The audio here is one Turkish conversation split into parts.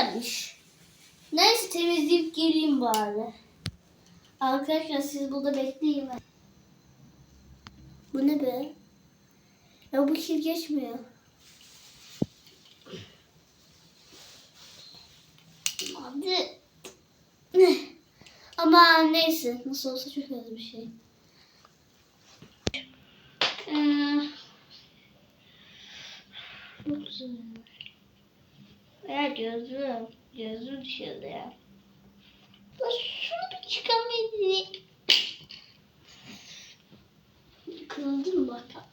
Kirlenmiş. Neyse temizleyip geleyim bari. Arkadaşlar siz burada bekleyin. Bu ne be? Ya bu kir geçmiyor. Hadi. Ama neyse. Nasıl olsa çok az bir şey. Ee, çok güzel. Ya gözüm. Gözüm düşüyordu ya. Şunu bir çıkamayayım. Kırıldı mı bak?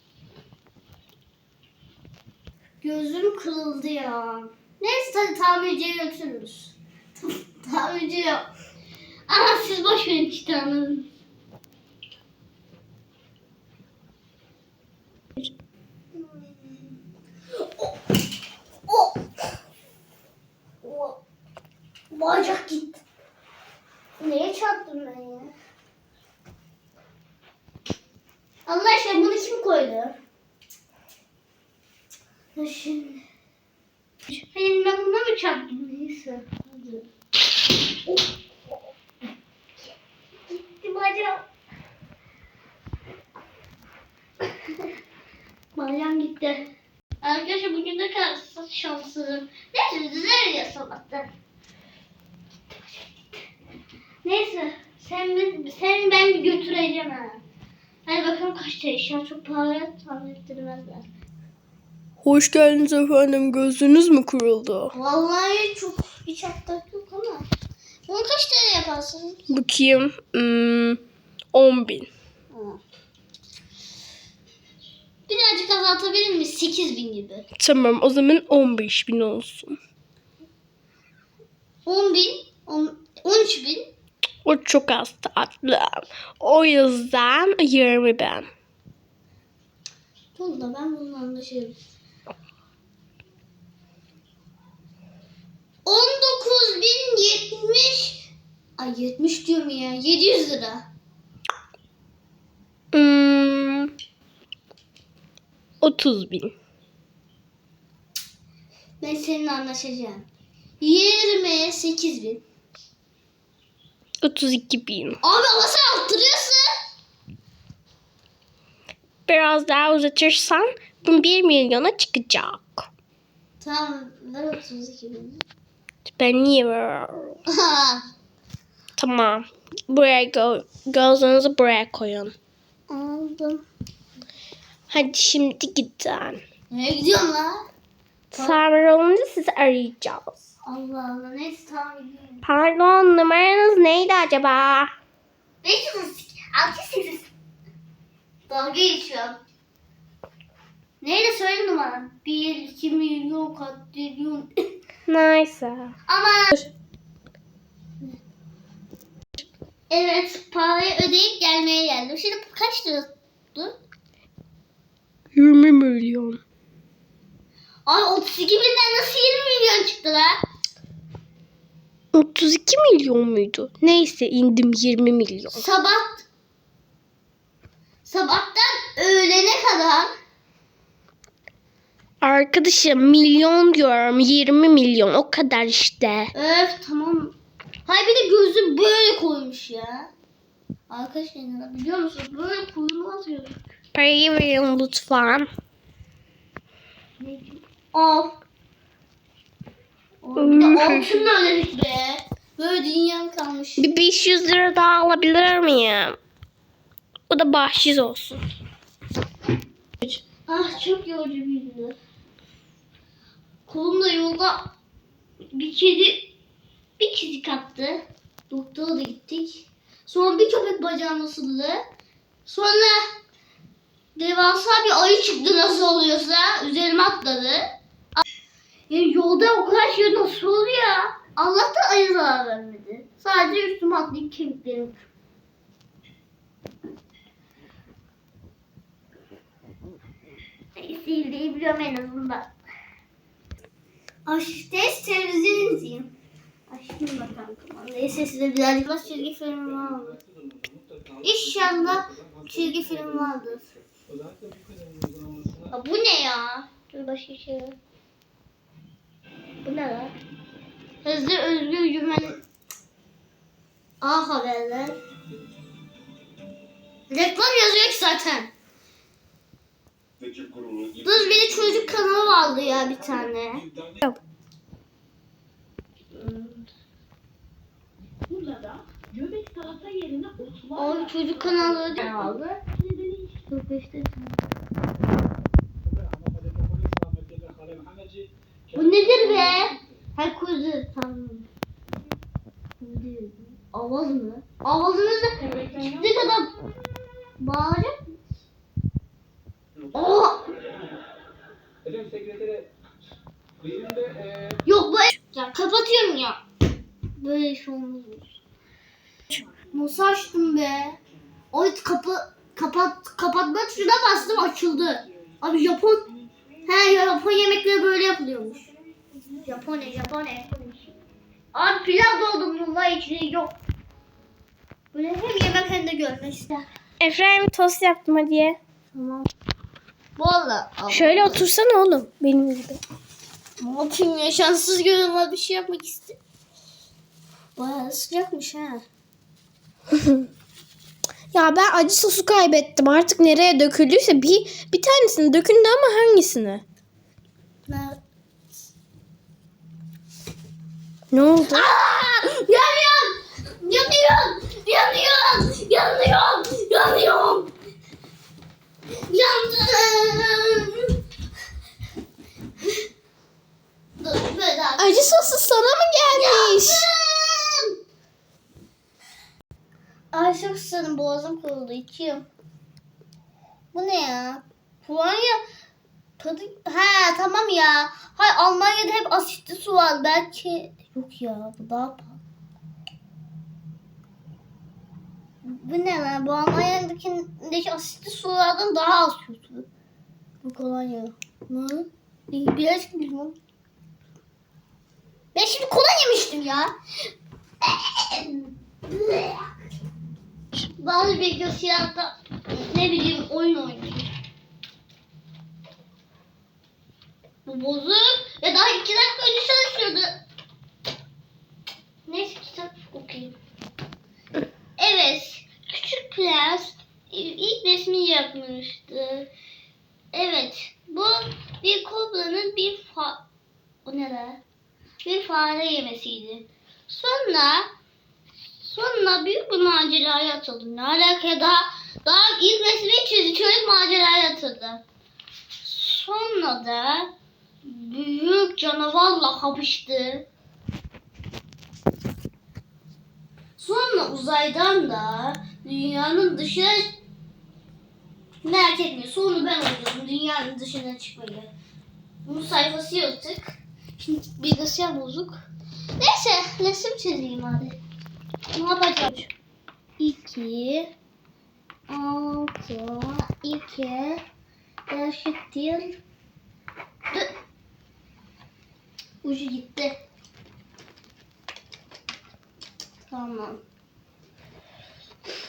Gözüm kırıldı ya. Neyse hadi tamirciye götürürüz. Tamirci yok. Ama siz boş verin işte anladın. Oh. Oh. Bacak gitti. Neye çarptım ben ya? Allah aşkına bunu kim koydu? Şimdi. Hayır ben buna mı çarptım? Neyse. Hadi. Gitti bacağım. Bacağım gitti. Arkadaşlar bugün ne kadar şanslıyım. Neyse düzelir ya sabahtan. Neyse sen sen ben bir götüreceğim ha. Hadi bakalım kaç lira eşya çok pahalı ettirmezler. Hoş geldiniz efendim. Gözünüz mü kırıldı? Vallahi çok hiç attak yok ama. Bunu kaç TL yaparsınız? Bakayım. Hmm, 10 bin. Ha. Birazcık azaltabilir miyiz? 8 bin gibi. Tamam o zaman 15 bin olsun. 10 bin, 10, 13 bin. O çok az tatlı. O yüzden 20 bin. Dur da ben bununla anlaşırım. 19 bin 70 Ay 70 diyorum ya. 700 lira. Hmm, 30 bin. Ben seninle anlaşacağım. 28 bin. 32 bin. Abi ama sen arttırıyorsun. Biraz daha uzatırsan bu 1 milyona çıkacak. Tamam ver 32 bin. Ben niye? Tamam. Buraya gö gözünüzü buraya koyun. Aldım. Hadi şimdi gidin. Nereye gidiyorsun la? Tamir olunca sizi arayacağız. Allah Allah neyse tamam gidiyorum. Pardon numaranız neydi acaba? 532 608 Dalga geçiyorum. Neydi söyle numaran? 1 2 milyon katrilyon. Neyse. Ama Evet parayı ödeyip gelmeye geldim. Şimdi kaç lira tuttu? 20 milyon. Ay 32 binden nasıl 20 milyon çıktı lan? 32 milyon muydu? Neyse indim 20 milyon. Sabah sabahtan öğlene kadar Arkadaşım milyon diyorum 20 milyon o kadar işte. öf tamam. Hay bir de gözü böyle koymuş ya. Arkadaşlar biliyor musunuz böyle koyulmaz ya. Parayı verin lütfen. Al. Bir de altınla ödedik be. Böyle dünya kalmış. Bir 500 lira daha alabilir miyim? O da bahşiş olsun. Ah çok yorucu bir gündü. Kolumda yolda bir kedi bir kedi kattı. Doktora da gittik. Sonra bir köpek bacağım ısırdı. Sonra devasa bir ayı çıktı nasıl oluyorsa üzerime atladı. Ya yolda o kadar şey nasıl oluyor? Allah'tan ayı zarar vermedi. Sadece üstüme atlayıp kemiklerim Neyse hildeyi biliyorum en azından. Aşites televizyon izleyeyim. Açtım bakalım. Neyse size birazcık daha çizgi film vardı. İnşallah çizgi film vardır. Ya bu ne ya? Dur başka şey. var. Bu ne lan? Hızlı özgür güven... A haberler. Reklam yazıyor ki zaten. Dur bir de çocuk kanalı vardı ya bir tane. Yok. Burada göbek salata yerine otlar... Oğlum çocuk kanalları da aldı. 45'te kuzu be. Hay kuzu tamam. Avaz mı? Avazınızda çıktığı kadar bağıracak Oha! Hocam sekretere kıyımda e... Yok bu ya kapatıyorum ya. Böyle şey olmaz. Nasıl açtım be? Oy kapı kapat kapatma tuşuna bastım açıldı. Abi Japon he Japon yemekleri böyle yapılıyormuş. Japonya Japonya. Abi pilav doldum bunlar içine yok. Böyle hem yemek hem de görmek ister. Efraim tost yaptım hadi. Tamam. Valla. Şöyle otursana oğlum benim gibi. Ne yapayım ya şanssız görünmez bir şey yapmak istedim. Bayağı sıcakmış ha. Ya ben acı sosu kaybettim. Artık nereye döküldüyse bir bir tanesini döküldü ama hangisini? Ne? Ne oldu? Aa! Yanıyorum! Yanıyorum! Yanıyorum! Yanıyorum! Yanıyorum! Yandım! Dur böyle daha. Acı sosu sana mı gelmiş? Yandım! Ay çok susadım boğazım kuruldu içiyorum. Bu ne ya? Polonya tadı... Ha tamam ya. Hay Almanya'da hep asitli su var. Belki... Yok ya bu daha pahalı. Bu ne lan? Bu Almanya'daki asitli sulardan daha az kötü. Bu kolonya. Ne? Biraz bilmem. Ben şimdi kola yemiştim ya. Bazı bilgisayarda ne bileyim oyun oynuyor. Bu bozuk. Ve daha iki dakika önce çalışıyordu. Neyse kitap okuyayım. Evet. Küçük Prens ilk resmi yapmıştı. Evet. Bu bir kobranın bir fa... O ne lan? Bir fare yemesiydi. Sonra Sonra büyük bir maceraya atıldı. Ne alaka daha daha ilk resmi çizdi çocuk maceraya atıldı. Sonra da büyük canavarla kapıştı. Sonra uzaydan da dünyanın dışına merak etmeyin. Sonra ben oynadım dünyanın dışına çıkmayı. Bunun sayfası yırtık. Şimdi bilgisayar bozuk. Neyse resim çizeyim hadi. Ne yapacağım? 2 6 2 eşittir Ucu gitti. Tamam.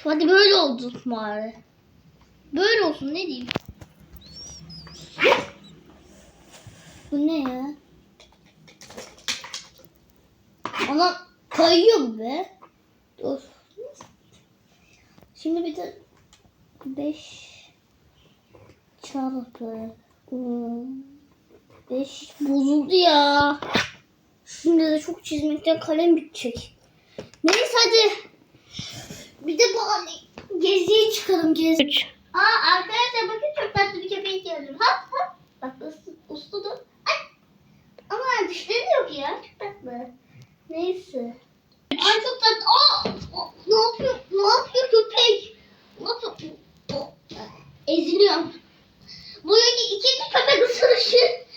Hadi böyle oldu bari. Böyle olsun ne diyeyim. Bu ne ya? Ana kayıyor be. Dur. Şimdi bir de 5 çarpı 5 bozuldu ya. Şimdi de çok çizmekten kalem bitecek. Neyse hadi. Bir de bari geziye çıkalım gezi. 3. Aa arkadaşlar bakın çok tatlı bir köpek gördüm. Hop hop. Bak uslu, uslu dur. Ay. Ama dişleri yok ya. Çok tatlı. Neyse. Ay çok tatlı. Aa! Ne yapıyor? Ne yapıyor köpek? Ne yapıyor? Eziliyorum. Bu iki, iki köpek ısırışı.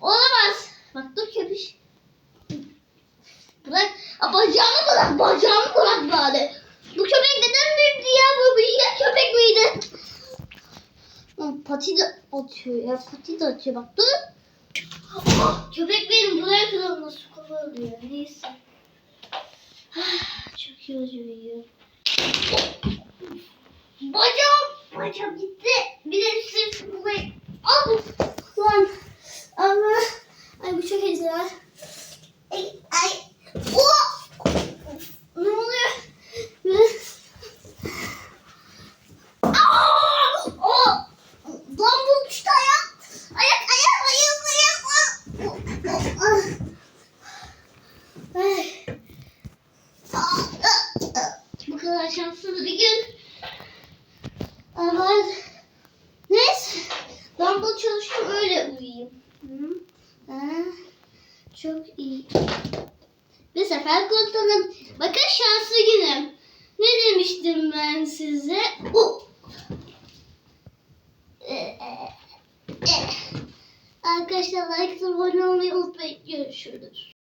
Olamaz. Bak dur köpüş. Bırak. Aa, bacağımı bırak. Bacağımı bırak bari. Bu köpek neden büyüdü ya? Bu büyüyen köpek miydi? Aa, Pati de atıyor ya. Pati de atıyor. Bak dur. Ah, köpek benim buraya kadar nasıl kovalıyor. Neyse. Ah, Çok iyi acıyor. Bacağım. Bacağım gitti. Bir de sırf burayı. Al. Lan. Allah. Ay bu çok acılar. Ay. Ay. şanslı bir gün. Ama neyse. Ben bu çalıştım öyle uyuyayım. Hı? Ha, çok iyi. Bir sefer kurtuldum. Bakın şanslı günüm. Ne demiştim ben size? Ee, e, e. Arkadaşlar like abone olmayı unutmayın. Görüşürüz.